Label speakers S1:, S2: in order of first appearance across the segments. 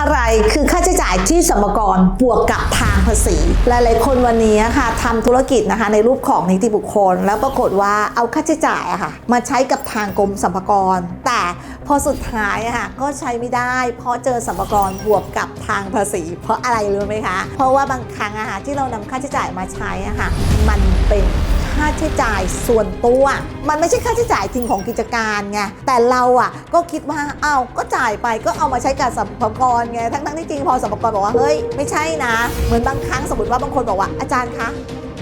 S1: อะไรคือค่าใช้จ่ายที่สมกรบวกกับทางภาษี หลายๆ คนวันนี้ค่ะทำธุรกิจนะคะในรูปของนิติบุคคล แล้วปรากฏว่าเอาค่าใช้จ่ายอะค่ะมาใช้กับทางกรมสรรพากร แต่พอสุดท้ายอะค่ะก็ใช้ไม่ได้ เพราะเจอสรรพากรบวกกับทางภาษี เพราะอะไรรู้ไหมคะ เพราะว่าบางครั้งอะค่ะที่เรานำค่าใช้จ่ายมาใช้อะค่ะมันเป็น ค่าใช้จ่ายส่วนตัว มันไม่ใช่ค่าใช้จ่ายจริงของกิจการไงแต่เราอะก็คิดว่าเอ้าก็จ่ายไปก็เอามาใช้กับสัมภากรไงทั้งๆที่จริงพอสัมภากรบอกว่าเฮ้ยไม่ใช่นะ เหมือนบางครั้งสมมติว่าบางคนบอกว่าอาจารย์คะ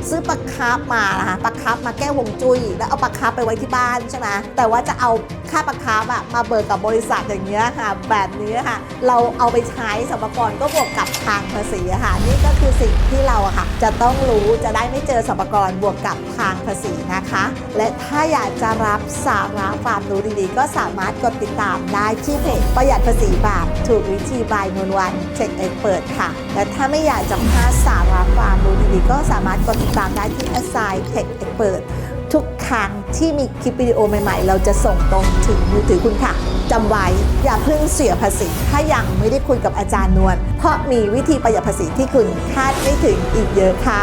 S1: ซื้อปลาคาร์ฟมานะคะปลาคาร์ฟมาแก้วงจุ้ยแล้วเอาปลาคาร์ฟไปไว้ที่บ้านใช่ไหมแต่ว่าจะเอาค่าปลาคาร์ฟอะมาเบิกกับบริษัทอย่างเงี้ยค่ะ แบบนี้ค่ะ เราเอาไปใช้สมรกรก็บวกกับทางภาษีค่ะ นี่ก็คือสิ่งที่เราอะค่ะ จะต้องรู้จะได้ไม่เจอสมรกรบวกกับทางภาษีนะคะ และถ้าอยากจะรับสาระความรู้ดีๆ ก็สามารถกดติดตามได้ที่เพจประหยัดภาษีบาปถูกวิธีบายนวลวันเช็คเอ็กเปิดค่ะ และถ้าไม่อยากจะพลาดสาระความรู้ดีๆ ก็สามารถกดติดตามได้ที่ Assign Tech Expert ทุกครั้งที่มีคลิปวิดีโอใหม่ๆ เราจะส่งตรงถึงมือถือคุณค่ะจำไว้อย่าเพิ่งเสียภาษี ถ้ายังไม่ได้คุยกับอาจารย์นวลเพราะมีวิธีประหยัดภาษีที่คุณคาดไม่ถึงอีกเยอะค่ะ